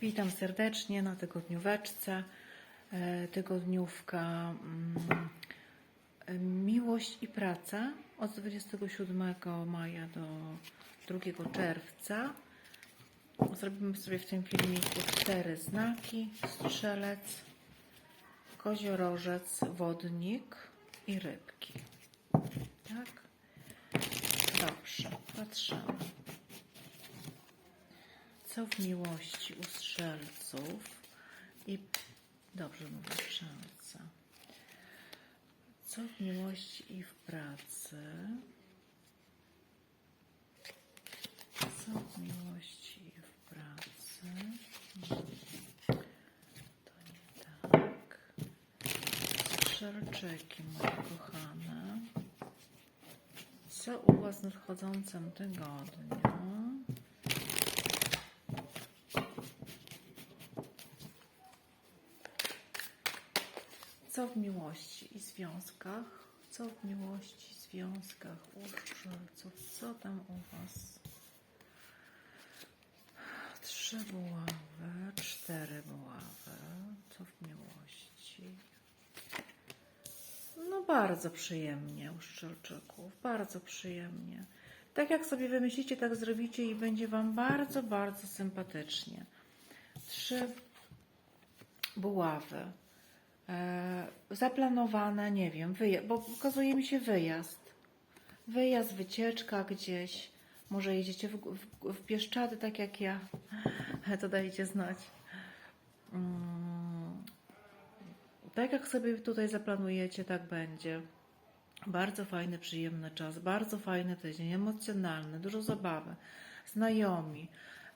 Witam serdecznie na tygodnióweczce. E, Tygodniówka mm, Miłość i praca od 27 maja do 2 czerwca. Zrobimy sobie w tym filmiku cztery znaki. Strzelec, koziorożec, wodnik i rybki. Tak? Dobrze, patrzymy. Co w miłości u strzelców i dobrze mówię strzelca. Co w miłości i w pracy? Co w miłości i w pracy? To nie tak. Strzelczyki moje kochane. Co u Was w nadchodzącym tygodniu? Co w miłości i związkach? Co w miłości związkach u strzelców? Co tam u Was? Trzy buławy, cztery buławy. Co w miłości? No bardzo przyjemnie u szczelczyków, bardzo przyjemnie. Tak jak sobie wymyślicie, tak zrobicie i będzie Wam bardzo, bardzo sympatycznie. Trzy buławy. E, zaplanowane, nie wiem, wyja- bo pokazuje mi się wyjazd. Wyjazd, wycieczka gdzieś. Może jedziecie w, w, w tak jak ja. To dajcie znać. Mm, tak jak sobie tutaj zaplanujecie, tak będzie. Bardzo fajny, przyjemny czas, bardzo fajny tydzień, emocjonalny, dużo zabawy, znajomi.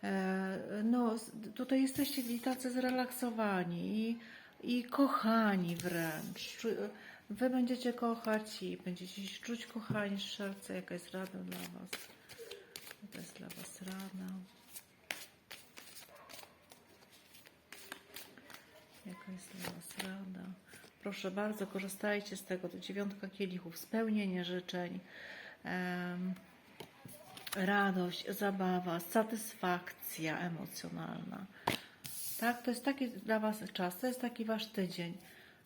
E, No, tutaj jesteście tacy zrelaksowani i, i kochani wręcz. Wy będziecie kochać i będziecie się czuć kochani z serca. Jaka jest rada dla Was? To jest dla Was rada. Jaka jest dla Was rada? Proszę bardzo, korzystajcie z tego. To dziewiątka kielichów, spełnienie życzeń, radość, zabawa, satysfakcja emocjonalna. Tak, to jest taki dla Was czas, to jest taki Wasz tydzień.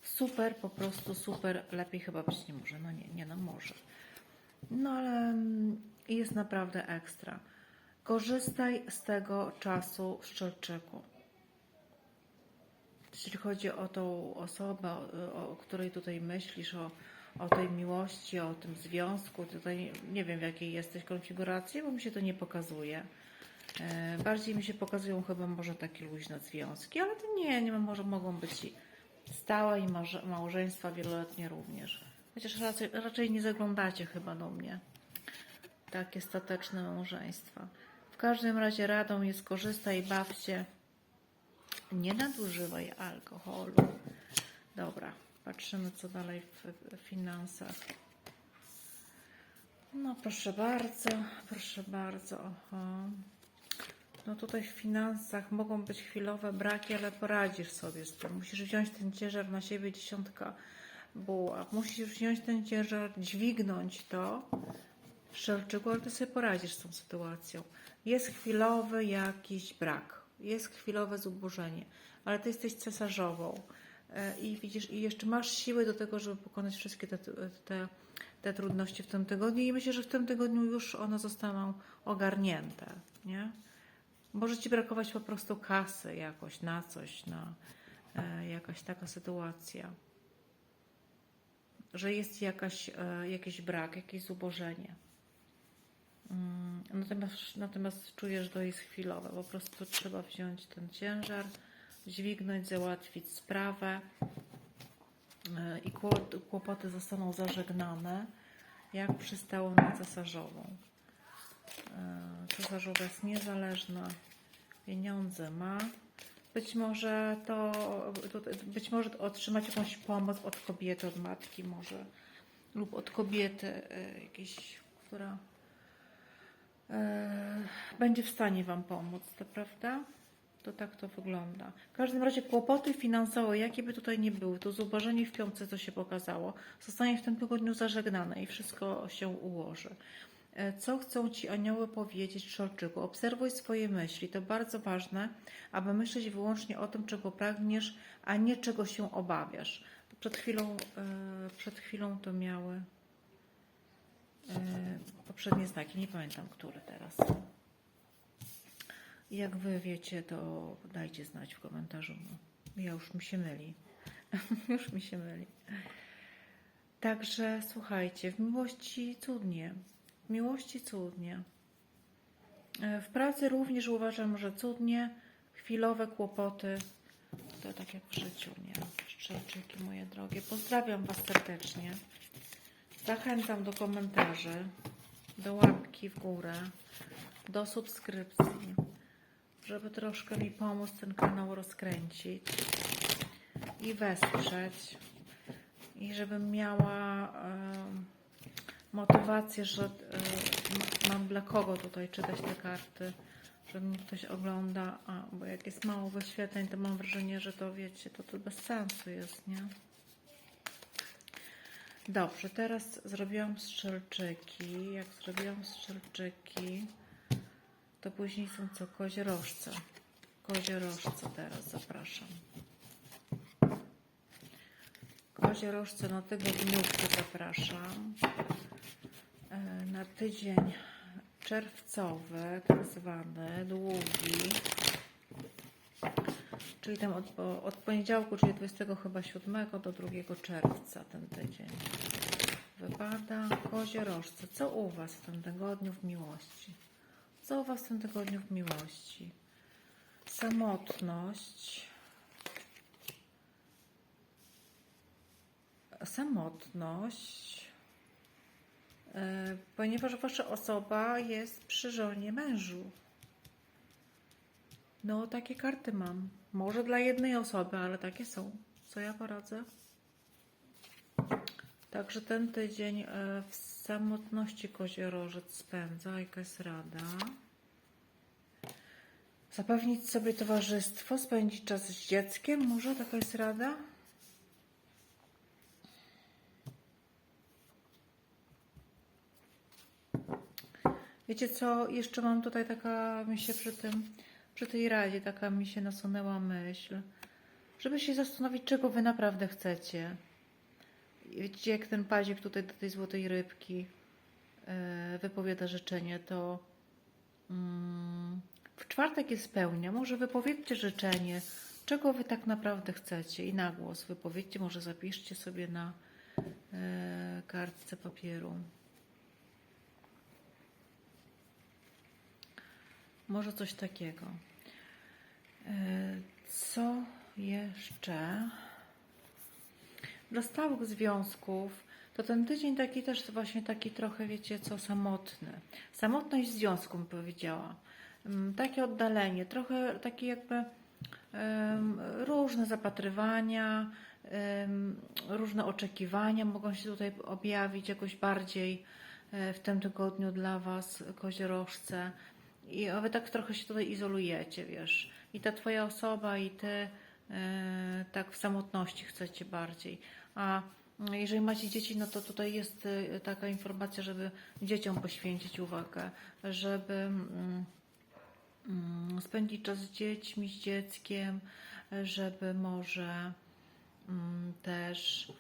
Super, po prostu super. Lepiej chyba być nie może. No nie, nie no może. No ale mm, jest naprawdę ekstra. Korzystaj z tego czasu w Szczelczyku. Jeśli chodzi o tą osobę, o, o której tutaj myślisz, o, o tej miłości, o tym związku, tutaj nie wiem w jakiej jesteś konfiguracji, bo mi się to nie pokazuje. E, Bardziej mi się pokazują chyba może takie luźne związki, ale to nie, nie może mogą być stałe i małżeństwa wieloletnie również. Chociaż raczej, raczej nie zaglądacie chyba do mnie. Takie stateczne małżeństwa. W każdym razie radą jest korzystaj, bawcie. Nie nadużywaj alkoholu. Dobra, patrzymy co dalej w finansach. No proszę bardzo, proszę bardzo. Aha. No tutaj w finansach mogą być chwilowe braki, ale poradzisz sobie z tym. Musisz wziąć ten ciężar na siebie, dziesiątka buław. Musisz wziąć ten ciężar, dźwignąć to w Szczelczyku, ale ty sobie poradzisz z tą sytuacją. Jest chwilowy jakiś brak, jest chwilowe zubożenie, ale ty jesteś cesarzową E, i widzisz, i jeszcze masz siły do tego, żeby pokonać wszystkie te, te, te trudności w tym tygodniu i myślę, że w tym tygodniu już one zostaną ogarnięte, nie? Może ci brakować po prostu kasy jakoś na coś, na e, jakaś taka sytuacja, że jest jakaś, e, jakiś brak, jakieś zubożenie. Mm, Natomiast, natomiast czujesz, że to jest chwilowe. Po prostu trzeba wziąć ten ciężar, dźwignąć, załatwić sprawę e, i kłop- kłopoty zostaną zażegnane, jak przystało na cesarzową. E, Cesarzowa jest niezależna, pieniądze ma. Być może to, być może otrzymać jakąś pomoc od kobiety, od matki może, lub od kobiety e, jakiejś, która e, będzie w stanie Wam pomóc, to prawda? To tak to wygląda. W każdym razie kłopoty finansowe, jakie by tutaj nie były, to zubożenie w piątce, co się pokazało, zostanie w tym tygodniu zażegnane i wszystko się ułoży. E, Co chcą ci anioły powiedzieć, Szorczyku? Obserwuj swoje myśli. To bardzo ważne, aby myśleć wyłącznie o tym, czego pragniesz, a nie czego się obawiasz. Przed chwilą, e, przed chwilą to miały e, poprzednie znaki. Nie pamiętam, który teraz. Jak wy wiecie, to dajcie znać w komentarzu. Ja już mi się myli. już mi się myli. Także słuchajcie, w miłości cudnie. Miłości cudnie. E, W pracy również uważam, że cudnie. Chwilowe kłopoty. To tak jak w życiu, nie? Szczelczyki moje drogie. Pozdrawiam Was serdecznie. Zachęcam do komentarzy, do łapki w górę, do subskrypcji, żeby troszkę mi pomóc ten kanał rozkręcić i wesprzeć. I żebym miała em, motywację, że e, mam dla kogo tutaj czytać te karty, że mnie ktoś ogląda, a, bo jak jest mało wyświetleń, to mam wrażenie, że to wiecie, to to bez sensu jest, nie? Dobrze, teraz zrobiłam strzelczyki. Jak zrobiłam strzelczyki, to później są co? Koziorożce. Koziorożce teraz zapraszam. Koziorożce na tygodniówkę zapraszam. E, Na tydzień czerwcowy, tak zwany, długi. Czyli tam od, od poniedziałku, czyli 20 chyba 7 do 2 czerwca ten tydzień. Wypada koziorożce. Co u Was w tym tygodniu w miłości? Co u Was w tym tygodniu w miłości? Samotność. Samotność. E, Ponieważ Wasza osoba jest przy żonie mężu. No, takie karty mam. Może dla jednej osoby, ale takie są. Co ja poradzę? Także ten tydzień e, w samotności koziorożec spędza. Jaka jest rada? Zapewnić sobie towarzystwo, spędzić czas z dzieckiem. Może taka jest rada? Wiecie co, jeszcze mam tutaj taka, mi się przy tym, przy tej radzie taka mi się nasunęła myśl, żeby się zastanowić, czego wy naprawdę chcecie. Widzicie, jak ten pazik tutaj do tej złotej rybki e, wypowiada życzenie, to mm, w czwartek je spełnia. Może wypowiedzcie życzenie, czego wy tak naprawdę chcecie i na głos wypowiedzcie, może zapiszcie sobie na e, kartce papieru. Może coś takiego. E, Co jeszcze? Dla stałych związków to ten tydzień taki też właśnie taki trochę, wiecie co, samotny. Samotność związku bym powiedziała. Mm, Takie oddalenie, trochę takie jakby różne zapatrywania, różne oczekiwania mogą się tutaj objawić jakoś bardziej e, w tym tygodniu dla Was, koziorożce. I wy tak trochę się tutaj izolujecie, wiesz. I ta twoja osoba, i ty e, tak w samotności chcecie bardziej. A jeżeli macie dzieci, no to tutaj jest e, taka informacja, żeby dzieciom poświęcić uwagę, żeby mm, mm, spędzić czas z dziećmi, z dzieckiem, żeby może mm, też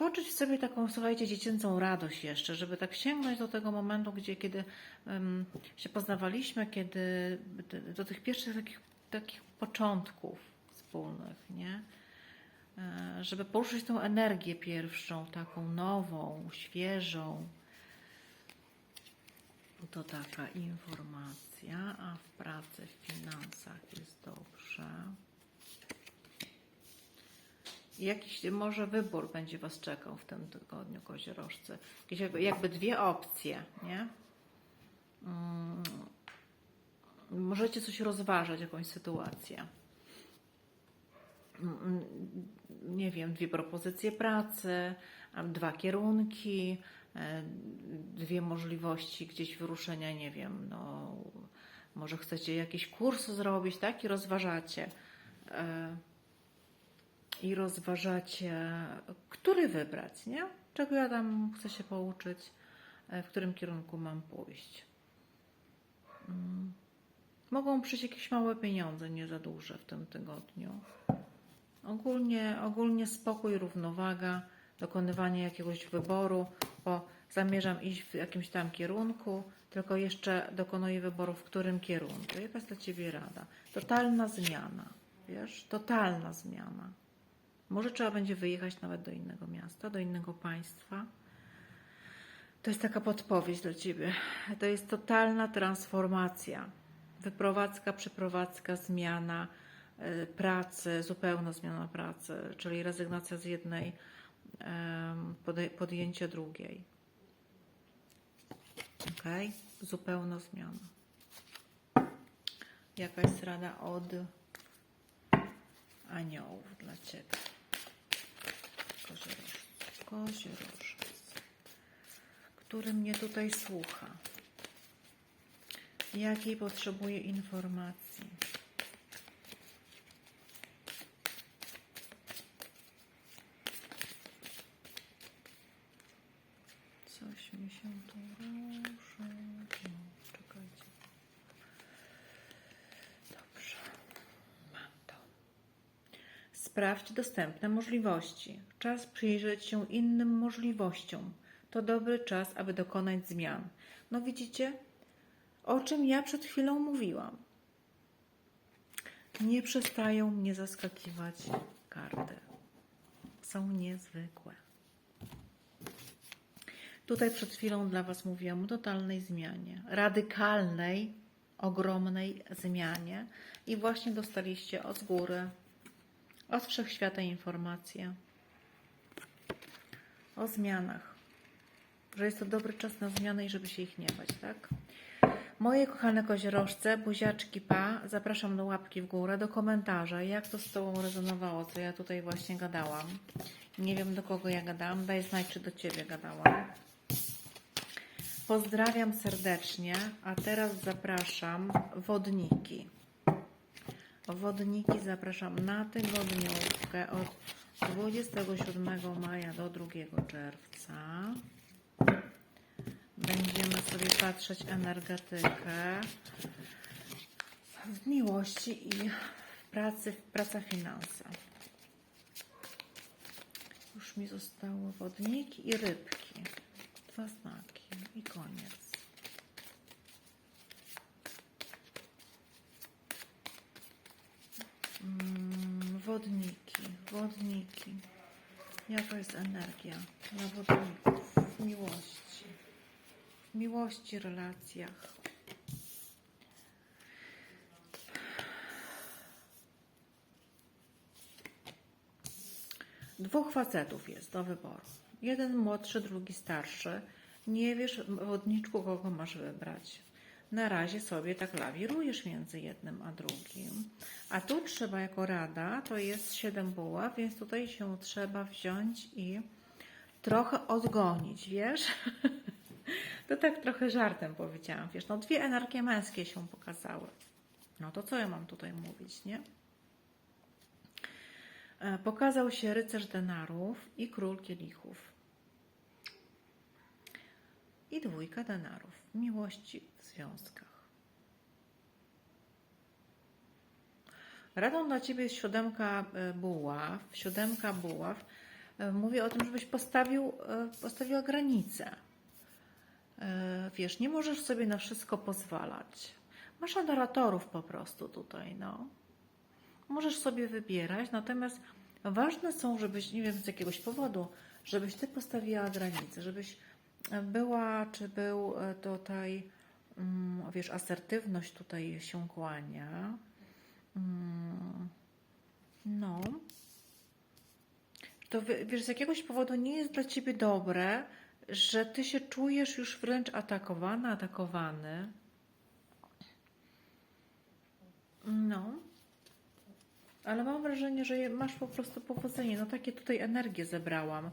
poczuć w sobie taką, słuchajcie, dziecięcą radość jeszcze, żeby tak sięgnąć do tego momentu, gdzie kiedy em, się poznawaliśmy, kiedy do- do tych pierwszych takich, takich początków wspólnych, nie? E, Żeby poruszyć tą energię pierwszą, taką nową, świeżą. To taka informacja, a w pracy, w finansach jest dobrze. Jakiś może wybór będzie Was czekał w tym tygodniu, koziorożce. Jakieś jakby, jakby dwie opcje, nie? Mm, możecie coś rozważać, jakąś sytuację. Mm, Nie wiem, dwie propozycje pracy, dwa kierunki, e, dwie możliwości gdzieś wyruszenia, nie wiem, no może chcecie jakiś kurs zrobić, tak? I rozważacie. E, i rozważacie, który wybrać, nie? Czego ja tam chcę się pouczyć, e, w którym kierunku mam pójść. Mm. Mogą przyjść jakieś małe pieniądze, nie za duże w tym tygodniu. Ogólnie, ogólnie spokój, równowaga, dokonywanie jakiegoś wyboru, bo zamierzam iść w jakimś tam kierunku, tylko jeszcze dokonuję wyboru w którym kierunku. Jaka jest dla Ciebie rada? Totalna zmiana, wiesz? Totalna zmiana. Może trzeba będzie wyjechać nawet do innego miasta, do innego państwa. To jest taka podpowiedź dla Ciebie. To jest totalna transformacja. Wyprowadzka, przeprowadzka, zmiana y, pracy, zupełna zmiana pracy, czyli rezygnacja z jednej, podjęcie drugiej. Ok? Zupełna zmiana. Jaka jest rada od aniołów dla Ciebie? Kozierożec. Który mnie tutaj słucha. Jakiej potrzebuje informacji? Coś mi się tu ruszy. No, czekajcie. Dobrze. Mam to. Sprawdź dostępne możliwości. Czas przyjrzeć się innym możliwościom. To dobry czas, aby dokonać zmian. No widzicie, o czym ja przed chwilą mówiłam. Nie przestają mnie zaskakiwać karty. Są niezwykłe. Tutaj przed chwilą dla Was mówiłam o totalnej zmianie, radykalnej, ogromnej zmianie i właśnie dostaliście od góry, od wszechświata informacje o zmianach, że jest to dobry czas na zmianę i żeby się ich nie bać, tak? Moje kochane koziorożce, buziaczki pa, zapraszam do łapki w górę, do komentarza, jak to z Tobą rezonowało, co ja tutaj właśnie gadałam. Nie wiem do kogo ja gadałam, daj znać, czy do Ciebie gadałam. Pozdrawiam serdecznie, a teraz zapraszam wodniki. Wodniki zapraszam na tygodniówkę od 27 maja do 2 czerwca. Będziemy sobie patrzeć energetykę w miłości i w pracy, praca finanse. Już mi zostało wodniki i rybki. Dwa znaki i koniec. Mm, wodniki, wodniki. Jaka jest energia dla wodników w miłości? W miłości, relacjach. Dwóch facetów jest do wyboru. Jeden młodszy, drugi starszy. Nie wiesz, wodniczku, kogo masz wybrać. Na razie sobie tak lawirujesz między jednym a drugim. A tu trzeba jako rada, to jest siedem buław, więc tutaj się trzeba wziąć i trochę odgonić, wiesz? To tak trochę żartem powiedziałam, wiesz, no dwie energie męskie się pokazały. No to co ja mam tutaj mówić, nie? E, Pokazał się rycerz denarów i król kielichów. I dwójka denarów. Miłości w związkach. Radą dla Ciebie jest siódemka e, buław. Siódemka buław e, mówi o tym, żebyś postawił, e, postawiła granicę. Wiesz, nie możesz sobie na wszystko pozwalać. Masz adoratorów po prostu tutaj, no. Możesz sobie wybierać, natomiast ważne są, żebyś, nie wiem z jakiegoś powodu, żebyś ty postawiła granice, żebyś była, czy był e, tutaj, mm, wiesz, asertywność tutaj się kłania. Mm, No. To wi- wiesz, z jakiegoś powodu nie jest dla ciebie dobre, że ty się czujesz już wręcz atakowana, atakowany. No. Ale mam wrażenie, że masz po prostu powodzenie. No takie tutaj energie zebrałam.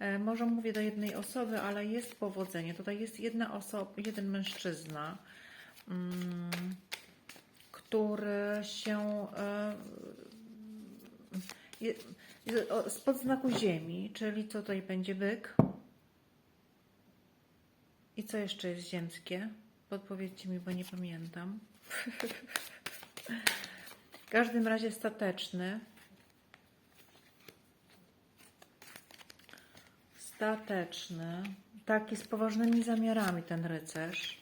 E, Może mówię do jednej osoby, ale jest powodzenie. Tutaj jest jedna osoba, jeden mężczyzna, mm, który się e, spod znaku ziemi, czyli co tutaj będzie byk co jeszcze jest ziemskie? Podpowiedzcie mi, bo nie pamiętam. w każdym razie stateczny. Stateczny. Taki z poważnymi zamiarami ten rycerz.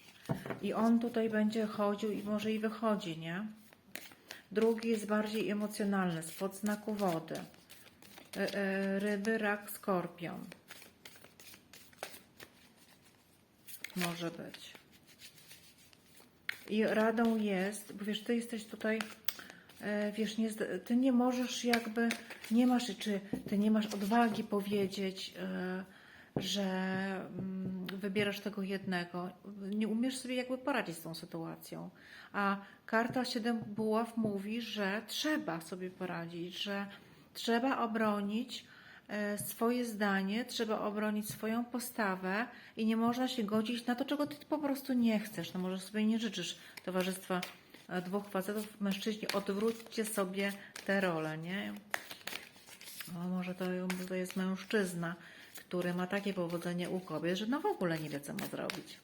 I on tutaj będzie chodził i może i wychodzi, nie? Drugi jest bardziej emocjonalny, spod znaku wody. E, e, Ryby, rak, skorpion. Może być. I radą jest, bo wiesz, ty jesteś tutaj, wiesz, nie, ty nie możesz jakby, nie masz, czy ty nie masz odwagi powiedzieć, e, że mm, wybierasz tego jednego. Nie umiesz sobie jakby poradzić z tą sytuacją. A karta 7 buław mówi, że trzeba sobie poradzić, że trzeba obronić e, swoje zdanie, trzeba obronić swoją postawę i nie można się godzić na to, czego ty po prostu nie chcesz. No może sobie nie życzysz towarzystwa e, dwóch facetów, mężczyźni, odwróćcie sobie te role, nie? No może to, to jest mężczyzna, który ma takie powodzenie u kobiet, że no w ogóle nie wie, co ma zrobić.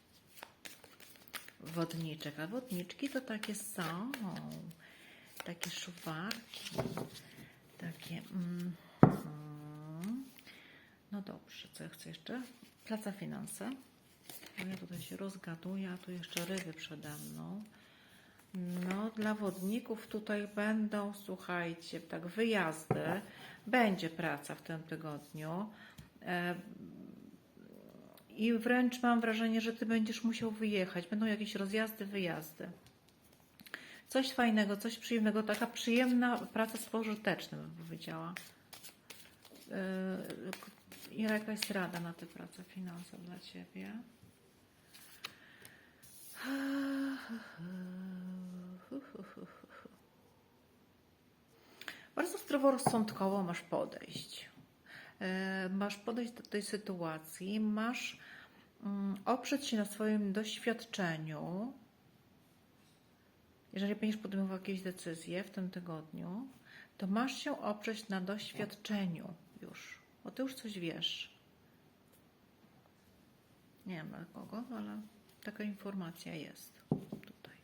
Wodniczek, a wodniczki to takie są, takie szuwarki, takie... Mm, mm. No dobrze, co ja chcę jeszcze? Placa finanse. Bo ja tutaj się rozgaduję, a tu jeszcze ryby przede mną. No, dla wodników tutaj będą, słuchajcie, tak, wyjazdy. Będzie praca w tym tygodniu. E, I wręcz mam wrażenie, że ty będziesz musiał wyjechać. Będą jakieś rozjazdy, wyjazdy. Coś fajnego, coś przyjemnego. Taka przyjemna praca z pożytecznym, bym powiedziała. E, I jaka jest rada na tę pracę finansową dla Ciebie? Bardzo zdroworozsądkowo masz podejść. E, Masz podejść do tej sytuacji, masz mm, oprzeć się na swoim doświadczeniu. Jeżeli będziesz podejmował jakieś decyzje w tym tygodniu, to masz się oprzeć na doświadczeniu już, bo ty już coś wiesz. Nie wiem dla kogo, ale taka informacja jest tutaj.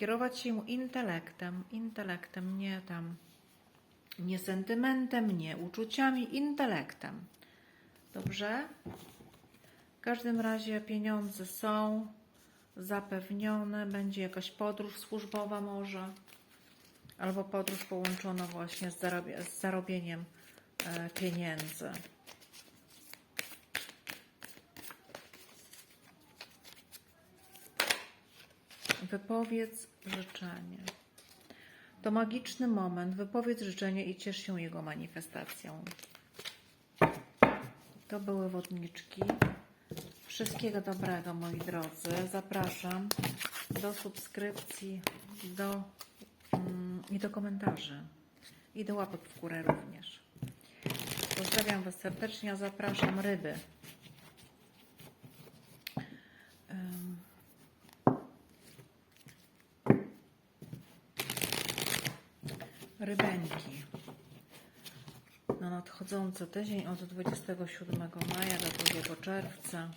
Kierować się intelektem, intelektem, nie tam, nie sentymentem, nie uczuciami, intelektem. Dobrze? W każdym razie pieniądze są zapewnione, będzie jakaś podróż służbowa może, albo podróż połączona właśnie z, z zarobieniem e, pieniędzy. Wypowiedz życzenie. To magiczny moment. Wypowiedz życzenie i ciesz się jego manifestacją. To były wodniczki. Wszystkiego dobrego, moi drodzy. Zapraszam do subskrypcji, do, mm, i do komentarzy. I do łapek w górę również. Pozdrawiam Was serdecznie, a zapraszam ryby. Rybeńki na nadchodzący tydzień od 27 maja do 2 czerwca.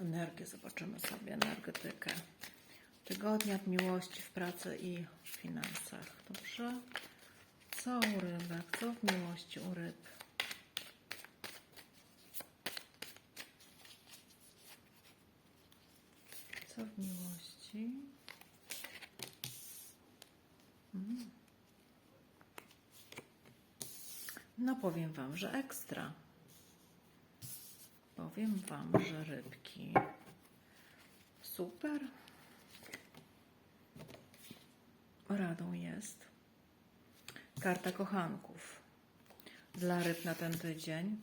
Energię zobaczymy sobie, energetykę. Tygodnia miłości w pracy i w finansach. Dobrze? Co u rybek? Co w miłości u ryb? Co w miłości? No powiem Wam, że ekstra. Powiem Wam, że rybki. Super. Radą jest karta kochanków dla ryb na ten tydzień.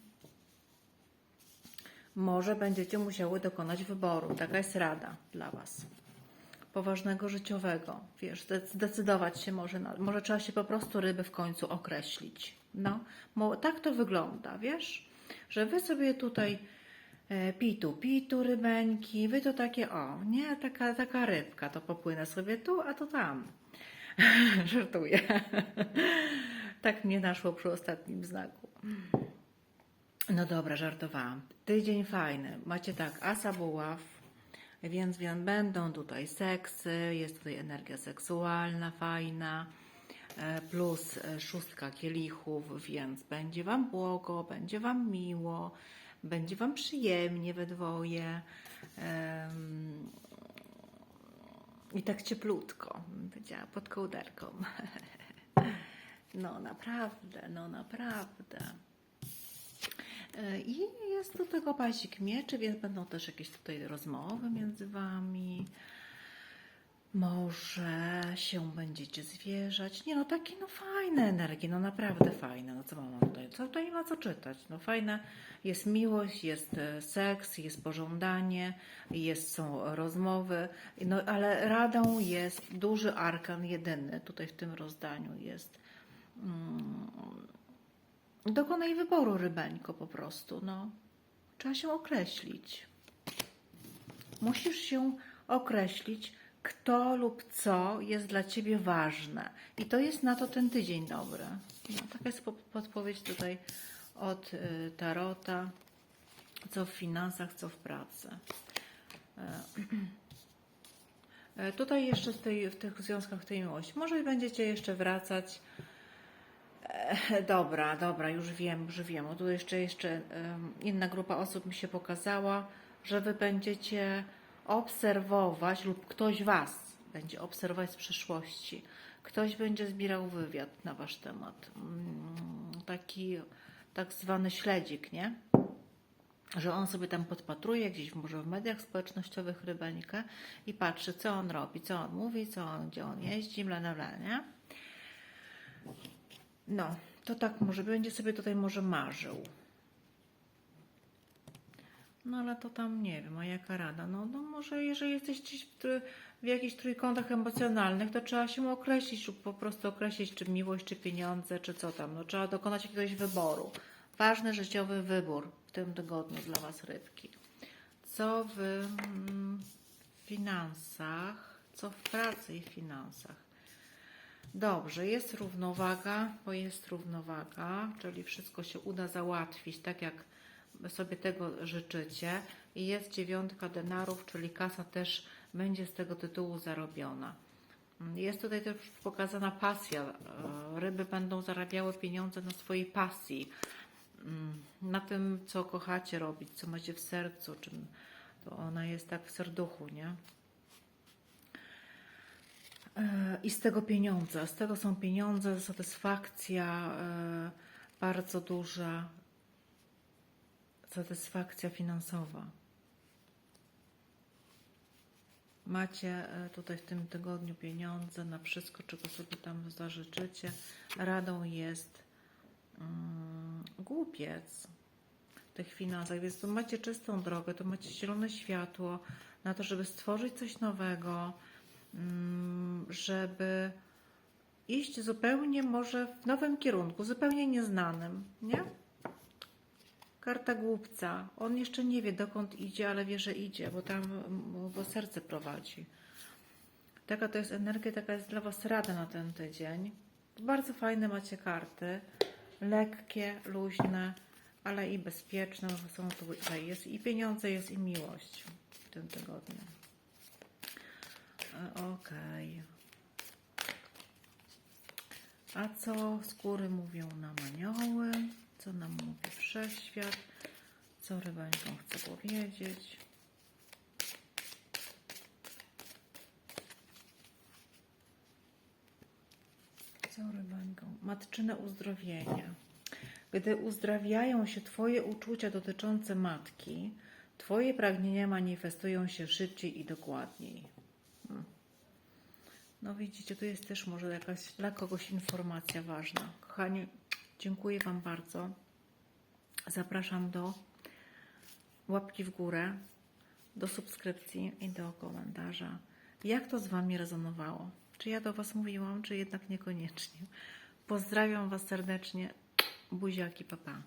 Może będziecie musiały dokonać wyboru. Taka jest rada dla Was. Poważnego życiowego. Wiesz, zdecydować się może, na, może trzeba się po prostu ryby w końcu określić. No, tak to wygląda, wiesz, że wy sobie tutaj e, pitu, pitu rybeńki, wy to takie, o, nie, taka, taka rybka, to popłynę sobie tu, a to tam. Żartuję. tak mnie naszło przy ostatnim znaku. No dobra, żartowałam. Tydzień fajny. Macie tak, asa buław, więc, więc będą tutaj seksy, jest tutaj energia seksualna fajna, plus e, szóstka kielichów, więc będzie Wam błogo, będzie Wam miło, będzie Wam przyjemnie we dwoje. I tak cieplutko, powiedziała, pod kołderką. No naprawdę, no naprawdę. E, I jest do tego pazik mieczy, więc będą też jakieś tutaj rozmowy między wami. Może się będziecie zwierzać. Nie no, takie no fajne energie, no naprawdę fajne. No co mam tutaj? Co tutaj nie ma co czytać? No fajne jest miłość, jest e, seks, jest pożądanie, jest, są rozmowy. No ale radą jest duży arkan jedyny tutaj w tym rozdaniu jest. Mm, Dokonaj wyboru, rybeńko, po prostu. No. Trzeba się określić. Musisz się określić, kto lub co jest dla ciebie ważne. I to jest na to ten tydzień dobry. No, taka jest po- podpowiedź tutaj od y, Tarota. Co w finansach, co w pracy. E, e, Tutaj jeszcze w, tej, w tych związkach w tej miłości. Może będziecie jeszcze wracać. E, Dobra, dobra, już wiem, już wiem. O, tu jeszcze, jeszcze inna grupa osób mi się pokazała, że wy będziecie obserwować lub ktoś was będzie obserwować z przyszłości. Ktoś będzie zbierał wywiad na wasz temat. Mm, Taki tak zwany śledzik, nie? Że on sobie tam podpatruje gdzieś może w mediach społecznościowych rybeńkę i patrzy, co on robi, co on mówi, co on, gdzie on jeździ, bla, bla, bla, nie? No, to tak może będzie sobie tutaj może marzył. No ale to tam nie wiem, a jaka rada? No, no może jeżeli jesteś gdzieś w, w jakichś trójkątach emocjonalnych, to trzeba się określić lub po prostu określić, czy miłość, czy pieniądze, czy co tam. No trzeba dokonać jakiegoś wyboru. Ważny życiowy wybór w tym tygodniu dla Was rybki. Co w mm, finansach, co w pracy i finansach. Dobrze, jest równowaga, bo jest równowaga, czyli wszystko się uda załatwić tak, jak sobie tego życzycie. I jest dziewiątka denarów, czyli kasa też będzie z tego tytułu zarobiona. Jest tutaj też pokazana pasja. E, Ryby będą zarabiały pieniądze na swojej pasji, Mm, na tym, co kochacie robić, co macie w sercu, czym to ona jest tak w serduchu, nie? E, I z tego pieniądze, z tego są pieniądze, satysfakcja e, bardzo duża, satysfakcja finansowa. Macie e, tutaj w tym tygodniu pieniądze na wszystko, czego sobie tam zażyczycie. Radą jest mm, głupiec w tych finansach, więc tu macie czystą drogę, to macie zielone światło na to, żeby stworzyć coś nowego, mm, żeby iść zupełnie może w nowym kierunku, zupełnie nieznanym, nie? Karta głupca. On jeszcze nie wie dokąd idzie, ale wie, że idzie, bo tam go serce prowadzi. Taka to jest energia, taka jest dla Was rada na ten tydzień. Bardzo fajne macie karty. Lekkie, luźne, ale i bezpieczne. bo Są tu, tutaj jest i pieniądze, jest i miłość w tym tygodniu. E, Okej. A co skóry mówią nam anioły? Co nam mówi wszechświat? Co rybańką chce powiedzieć? Co rybańką? Matczyne uzdrowienie. Gdy uzdrawiają się Twoje uczucia dotyczące matki, Twoje pragnienia manifestują się szybciej i dokładniej. Hmm. No widzicie, tu jest też może jakaś dla kogoś informacja ważna. Kochani, dziękuję Wam bardzo. Zapraszam do łapki w górę, do subskrypcji i do komentarza. Jak to z Wami rezonowało? Czy ja do Was mówiłam, czy jednak niekoniecznie? Pozdrawiam Was serdecznie. Buziaki, papa.